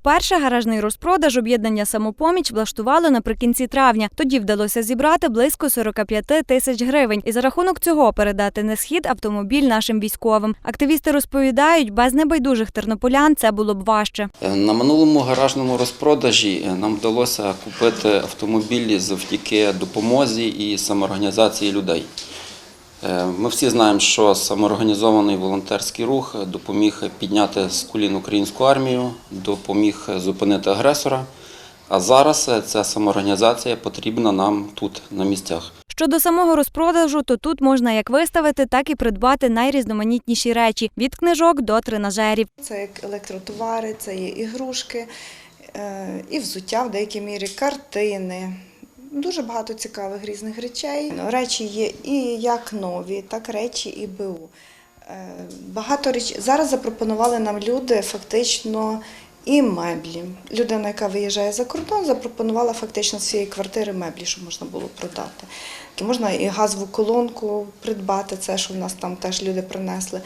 Вперше гаражний розпродаж об'єднання самопоміч влаштувало наприкінці травня. Тоді вдалося зібрати близько 45 тисяч гривень і за рахунок цього передати на схід автомобіль нашим військовим. Активісти розповідають, без небайдужих тернополян це було б важче. Е, На минулому гаражному розпродажі е, нам вдалося купити автомобілі завдяки допомозі і самоорганізації людей. Е, Ми всі знаємо, що самоорганізований волонтерський рух допоміг підняти з колін українську армію, допоміг зупинити агресора. А зараз ця самоорганізація потрібна нам тут, на місцях. Щодо самого розпродажу, то тут можна як виставити, так і придбати найрізноманітніші речі від книжок до тренажерів. Це як електротовари, це є ігрушки, е, і взуття в деякій мірі, картини. Дуже багато цікавих різних речей. Ну, Речі є і як нові, так речі і БУ. Е, Багато речей. Зараз запропонували нам люди фактично і меблі. Людина, яка виїжджає за кордон, запропонувала фактично з цієї квартири меблі, щоб можна було продати. Можна і газову колонку придбати, це що в нас там теж люди принесли.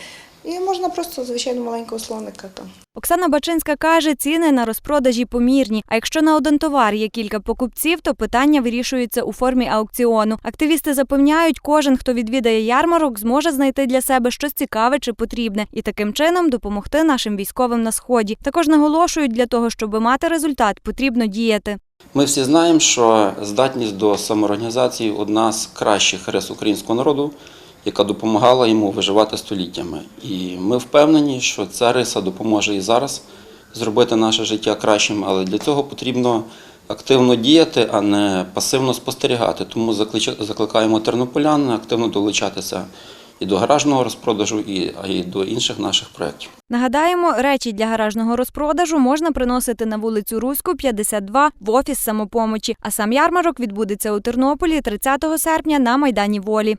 І можна просто звичайно маленького слоника там. Оксана Бачинська каже, ціни на розпродажі помірні. А якщо на один товар є кілька покупців, то питання вирішується у формі аукціону. Активісти запевняють, кожен, хто відвідає ярмарок, зможе знайти для себе щось цікаве чи потрібне, і таким чином допомогти нашим військовим на сході. Також наголошують, для того, щоб мати результат, потрібно діяти. Ми всі знаємо, що здатність до самоорганізації одна з кращих рис українського народу, яка допомагала йому виживати століттями. І ми впевнені, що ця риса допоможе і зараз зробити наше життя кращим, але для цього потрібно активно діяти, а не пасивно спостерігати. Тому закликаємо тернополян активно долучатися і до гаражного розпродажу, і, й до інших наших проєктів. Нагадаємо, речі для гаражного розпродажу можна приносити на вулицю Руську, 52 в офіс самопомочі. А сам ярмарок відбудеться у Тернополі 30 серпня на Майдані Волі.